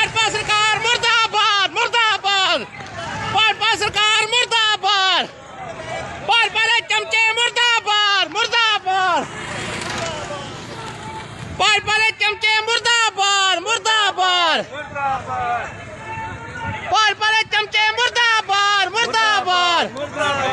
ਭਾਜਪਾ ਸਰਕਾਰ ਮੁਰਦਾਬਾਦ ਮੁਰਦਾਬਾਦ। ਭਾਜਪਾ ਸਰਕਾਰ ਮੁਰਦਾਬਾਦ। ਭਾਜਪਾ ਦੇ ਚਮਚੇ ਮੁਰਦਾਬਾਦ ਮੁਰਦਾਬਾਦ। ਭਾਜਪਾ ਦੇ ਚਮਚੇ ਮੁਰਦਾਬਾਦ ਮੁਰਦਾਬਾਦ। ਭਾਜਪਾ ਦੇ ਚਮਚੇ ਮੁਰਦਾਬਾਦ ਮੁਰਦਾਬਾਦ। ਮੁਰਦਾਬਾਦ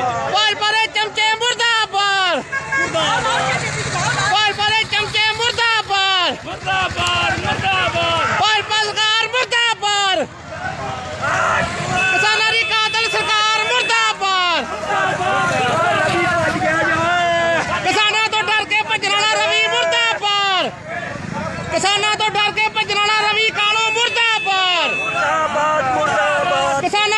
ਕਰਕੇ ਕੇ ਭੱਜਣਾ ਰਵੀ ਕਾਲੋ ਮੁਰਦਾਬਾਦ। ਮੁਰਦਾਬਾਦ ਮੁਰਦਾਬਾਦ। ਕਿਸਾਨਾਂ